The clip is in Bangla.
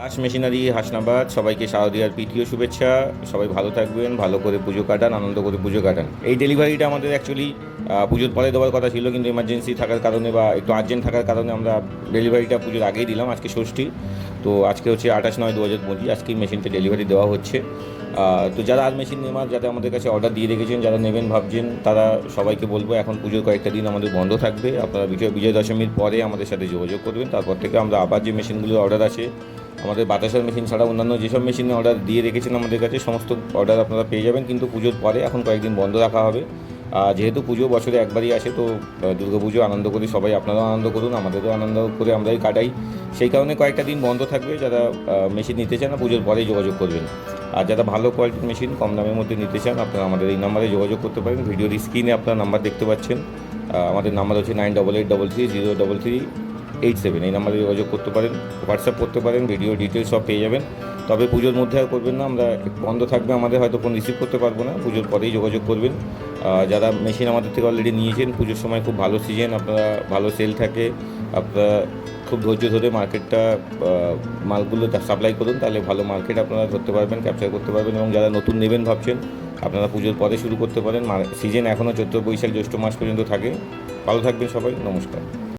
হাস মেশিনারি হাসনাবাদ সবাইকে শারদীয়ার পিটিও শুভেচ্ছা। সবাই ভালো থাকবেন, ভালো করে পুজো কাটান, আনন্দ করে পুজো কাটান। এই ডেলিভারিটা আমাদের অ্যাকচুয়ালি পুজোর পরে দেওয়ার কথা ছিল, কিন্তু এমার্জেন্সি থাকার কারণে বা একটু আর্জেন্ট থাকার কারণে আমরা ডেলিভারিটা পুজোর আগেই দিলাম, আজকে ষষ্ঠী। তো আজকে হচ্ছে আঠাশ নয় দু হাজার পঁচিশ আজকেই মেশিনটা ডেলিভারি দেওয়া হচ্ছে। তো যারা আর মেশিন নেওয়ার যাতে আমাদের কাছে অর্ডার দিয়ে রেখেছেন, যারা নেবেন, ভাবছেন, তারা সবাইকে বলব, এখন পুজোর কয়েকটা দিন আমাদের বন্ধ থাকবে। আপনারা বিজয় বিজয় দশমীর পরে আমাদের সাথে যোগাযোগ করবেন। তারপর থেকে আমরা আবার যে মেশিনগুলোর অর্ডার আছে আমাদের বাতাসের মেশিন ছাড়া অন্যান্য যেসব মেশিনে অর্ডার দিয়ে রেখেছেন আমাদের কাছে, সমস্ত অর্ডার আপনারা পেয়ে যাবেন। কিন্তু পুজোর পরে এখন কয়েকদিন বন্ধ রাখা হবে। যেহেতু পুজো বছরে একবারই আসে, তো পুজো আনন্দ করি সবাই আপনারাও আনন্দ করুন, আমাদেরও আনন্দ করে আমরাই কাটাই। সেই কারণে কয়েকটা দিন বন্ধ থাকবে, যারা মেশিন নিতে চান, পুজোর পরেই যোগাযোগ করবেন। আর যারা ভালো কোয়ালিটির মেশিন কম দামের মধ্যে নিতে চান, আপনারা আমাদের এই নাম্বারে যোগাযোগ করতে পারেন। ভিডিওর স্ক্রিনে আপনার নাম্বার দেখতে পাচ্ছেন। আমাদের নাম্বার হচ্ছে nine double eight double three zero double three eight seven, এই নাম্বারে যোগাযোগ করতে পারেন, হোয়াটসঅ্যাপ করতে পারেন, ভিডিও ডিটেলস সব পেয়ে যাবেন। তবে পুজোর মধ্যে আর করবেন না, আমরা বন্ধ থাকবে, আমাদের হয়তো ফোন রিসিভ করতে পারব না, পুজোর পরেই যোগাযোগ করবেন। যারা মেশিন আমাদের থেকে অলরেডি নিয়েছেন, পুজোর সময় খুব ভালো সিজন আপনারা ভালো সেল থাকে, আপনারা খুব ধৈর্য ধরে মার্কেটটা মালগুলো সাপ্লাই করুন, তাহলে ভালো মার্কেট আপনারা ধরতে পারবেন ক্যাপচার করতে পারবেন এবং যারা নতুন নেবেন ভাবছেন, আপনারা পুজোর পরে শুরু করতে পারেন। সিজন এখনও চৈত্র বৈশাখ জ্যৈষ্ঠ মাস পর্যন্ত থাকে। ভালো থাকবেন সবাই, নমস্কার।